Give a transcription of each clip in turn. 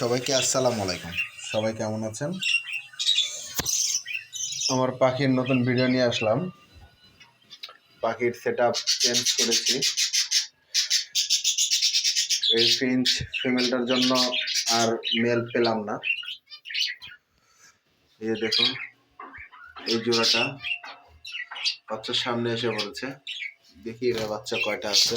সবাইকে আসসালামু আলাইকুম। সবাই কেমন আছেন? আমার পাখির নতুন ভিডিও নিয়ে আসলাম। পাখির সেট আপ চেঞ্জ করেছি। এই ফিঞ্চ ফিমেলটার জন্য আর মেল পেলাম না। এই দেখুন, এই জোড়াটা বাচ্চার সামনে এসে পড়েছে। দেখি এবার বাচ্চা কয়টা আছে।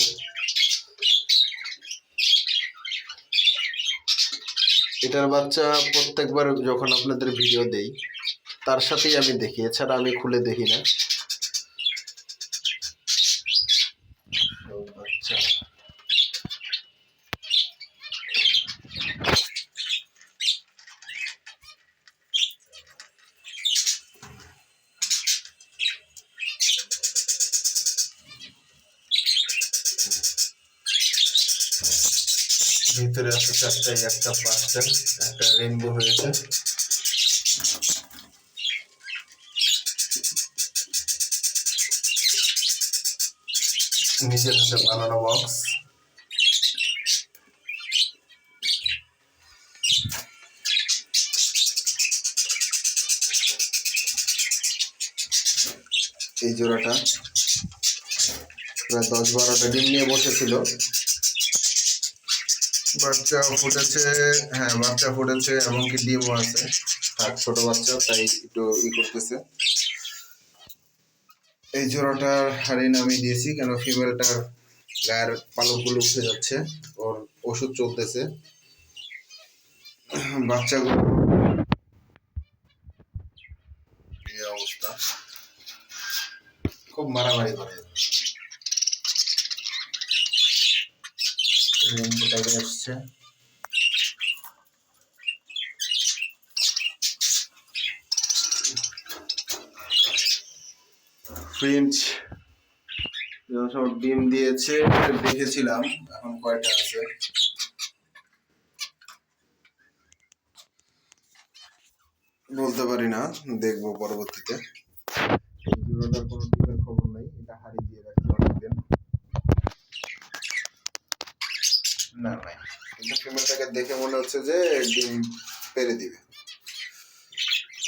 এটার বাচ্চা প্রত্যেকবার যখন আপনাদের ভিডিও দেই, তার সাথেই আমি দেখি। এছাড়া আমি খুলে দেখি না তো বাচ্চা ভিতরে আছে চারটায় একটা পাঁচটা একটা রেনবো হয়েছে। নিজের হাতে বানানো বক্স এই জোড়াটা প্রায় দশ বারোটা ডিম নিয়ে বসেছিল। বাচ্চা ফুটেছে হ্যাঁ বাচ্চা ফুটেছে এমনকি ডিমও আছে। আর ছোট বাচ্চা তাই একটু ই করতেছে। এই জোড়াটার হারিন আমি দিয়েছি, কেন ফিমেলটার গায়ের পালকগুলো উঠে যাচ্ছে, ওর ওষুধ চলতেছে। বাচ্চাগুলো অবস্থা। খুব মারামারি করে। রেনবোটা এসছে ফ্রেঞ্চ সব ডিম দিয়েছে দেখেছিলাম এখন কয়টা আছে বলতে পারি না দেখব পরবর্তীতে কোনো ডিমের খবর নাই এটা হারিয়ে দিয়ে রাখছি অনেকদিন না নাই কিন্তু ফিমেলটাকে দেখে মনে হচ্ছে যে ডিম পেরে দিবে।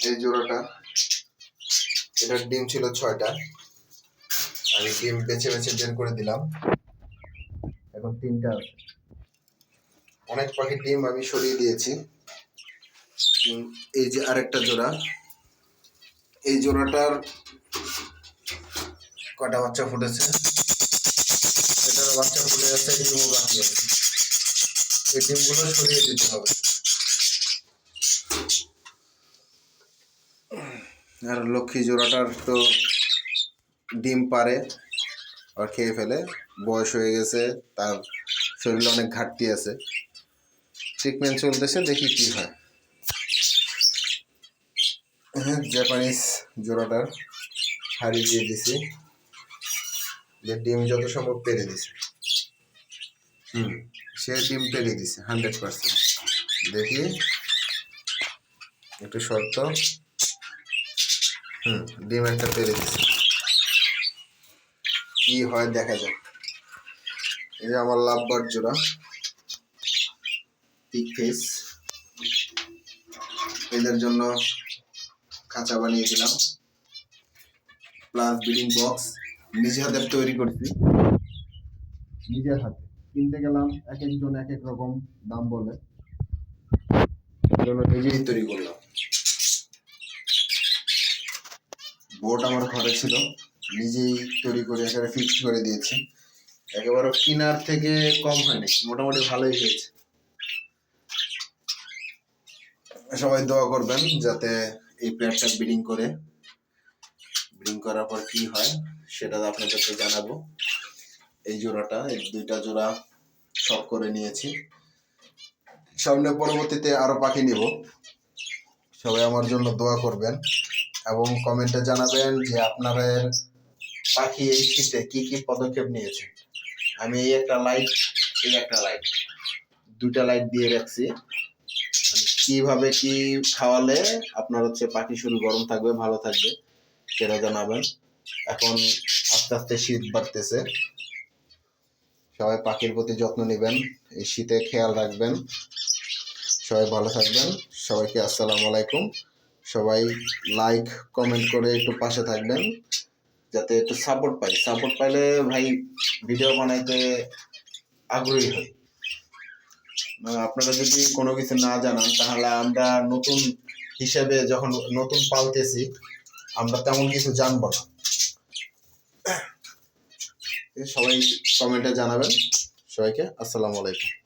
এই জোড়াটা, এটার ডিম ছিল ছয়টা। আমি ডিম বেছে বেছে বের করে দিলাম। এখন তিনটা অনেক পাখির ডিম আমি সরিয়ে দিয়েছি। এই যে আরেকটা জোড়া। এই জোড়াটার কটা বাচ্চা ফুটেছে? এটার বাচ্চা ফুটে যাচ্ছে ডিমও বাকি আছে। এই ডিমগুলো সরিয়ে দিতে হবে। আর লক্ষ্মী জোড়াটার তো ডিম পারে আর খেয়ে ফেলে। বয়স হয়ে গেছে, তার শরীরে অনেক ঘাটতি আছে। ট্রিটমেন্ট চলতেছে, দেখি কি হয়। হ্যাঁ জাপানিজ জোড়াটার হারিয়ে দিয়ে দিছি। যে ডিম যত সম্ভব পেরে দিছে। হুম। সে ডিম পেরে দিছে হান্ড্রেড পার্সেন্ট দেখি। একটু শর্ত হুম, ডিম একটা পেরে দিছে। কি হয় দেখা যাক। এই যে আমার লাভবার জোড়া। পিক ফেস এদের জন্য খাঁচা বানিয়ে দিলাম। প্লাস ব্রিডিং বক্স নিজে হাতে তৈরি করছি। নিজের হাতে। কিনতে গেলাম, এক একজন এক এক রকম দাম বলে। নিজেই তৈরি করলাম। বোট আমার ঘরে ছিল, নিজেই তৈরি করে এখানে ফিক্সড করে দিয়েছি। একেবারে কিনার থেকে কম হয়নি, মোটামুটি ভালোই হয়েছে। সবাই দোয়া করবেন যাতে এই পেয়ারটা ব্রিডিং করে। ব্রিডিং করার পর কি হয়, সেটা আপনাদেরকে জানাব। এই জোড়াটা, এই দুইটা জোড়া সব করে নিয়েছি। সামনে পরবর্তীতে আরও পাখি নিব। সবাই আমার জন্য দোয়া করবেন এবং কমেন্টে জানাবেন যে আপনারা পাখি এই শীতে কি কি পদক্ষেপ নিয়েছে। আমি এই একটা লাইট এই একটা লাইট দুইটা লাইট দিয়ে রাখছি। কীভাবে কি খাওয়ালে আপনার হচ্ছে পাখি শরীর গরম থাকবে, ভালো থাকবে, সেটা জানাবেন। এখন আস্তে আস্তে শীত বাড়তেছে। সবাই পাখির প্রতি যত্ন নেবেন এই শীতে খেয়াল রাখবেন। সবাই ভালো থাকবেন। সবাইকে আসসালামু আলাইকুম। সবাই লাইক কমেন্ট করে একটু পাশে থাকবেন যাতে একটু সাপোর্ট পাই। সাপোর্ট পাইলে ভাই ভিডিও বানাইতে আগ্রহী হই। আহ, আপনারা যদি কোনো কিছু না জানান তাহলে আমরা নতুন হিসেবে যখন নতুন পালতেছি আমরা তেমন কিছু জানব না। সবাই কমেন্টে জানাবেন সবাইকে। আসসালামু আলাইকুম।